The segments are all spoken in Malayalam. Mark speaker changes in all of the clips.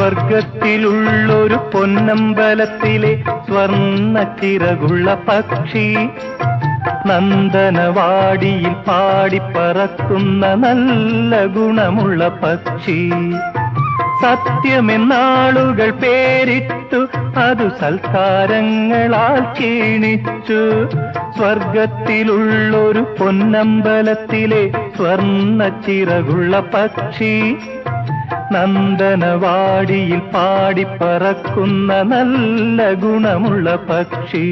Speaker 1: സ്വർഗത്തിലുള്ളൊരു പൊന്നമ്പലത്തിലെ സ്വർണ ചിറകുള്ള പക്ഷി നന്ദനവാടിയിൽ പാടിപ്പറക്കുന്ന നല്ല ഗുണമുള്ള പക്ഷി. സത്യമെന്നാളുകൾ പേരിട്ടു അതു സൽക്കാരങ്ങളാൽ ക്ഷീണിച്ചു. സ്വർഗത്തിലുള്ളൊരു പൊന്നമ്പലത്തിലെ സ്വർണ ചിറകുള്ള പക്ഷി നന്ദനവാടിയിൽ പാടിപ്പറക്കുന്ന നല്ല ഗുണമുള്ള പക്ഷി.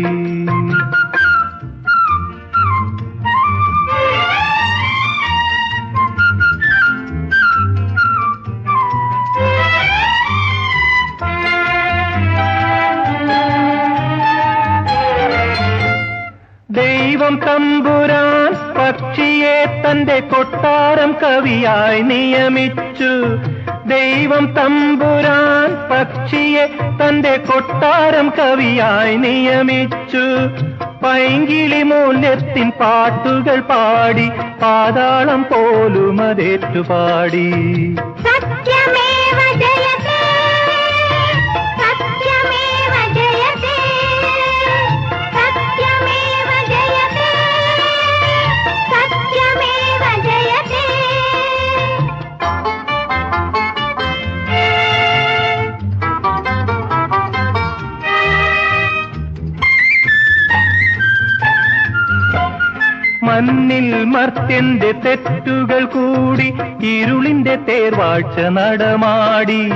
Speaker 1: ദൈവം തമ്പുരാൻ പക്ഷിയെ തന്റെ കൊട്ടാരം കവിയായി നിയമിച്ചു. ദൈവം തമ്പുരാൻ പക്ഷിയെ തന്റെ കൊട്ടാരം കവിയായി നിയമിച്ചു. പൈങ്കിളി മൂല്യത്തിൻ പാട്ടുകൾ പാടി പാതാളം പോലും അതേറ്റുപാടി. മണ്ണിൽ മർത്യന്റെ തെറ്റുകൾ കൂടി ഇരുളിന്റെ തേർവാഴ്ച നടമാടി.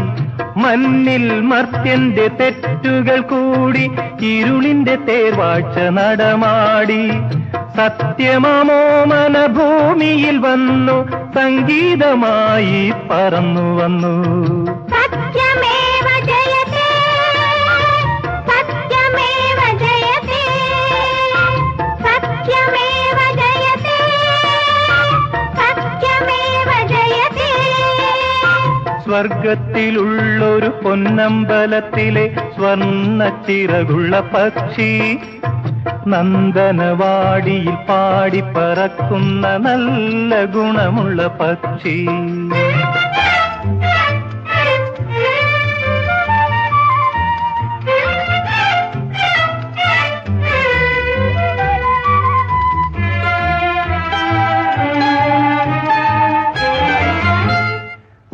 Speaker 1: മണ്ണിൽ മർത്യന്റെ തെറ്റുകൾ കൂടി ഇരുളിന്റെ തേർവാഴ്ച നടമാടി. സത്യമമോ മനഭൂമിയിൽ വന്നു സംഗീതമായി പറന്നു വന്നു. സ്വർഗത്തിലുള്ളൊരു പൊന്നമ്പലത്തിലെ സ്വർണ ചിറകുള്ള പക്ഷി നന്ദനവാടിയിൽ പാടി പറക്കുന്ന നല്ല ഗുണമുള്ള പക്ഷി.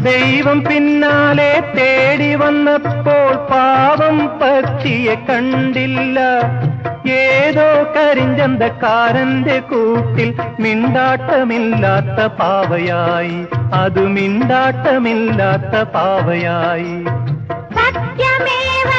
Speaker 1: ദൈവം പിന്നാലെ തേടി വന്നപ്പോൾ പാവം പക്ഷിയെ കണ്ടില്ല. ഏതോ കരിഞ്ചന്തക്കാരന്റെ കൂട്ടിൽ മിണ്ടാട്ടമില്ലാത്ത പാവയായി. അത് മിണ്ടാട്ടമില്ലാത്ത പാവയായി.
Speaker 2: സത്യമേവ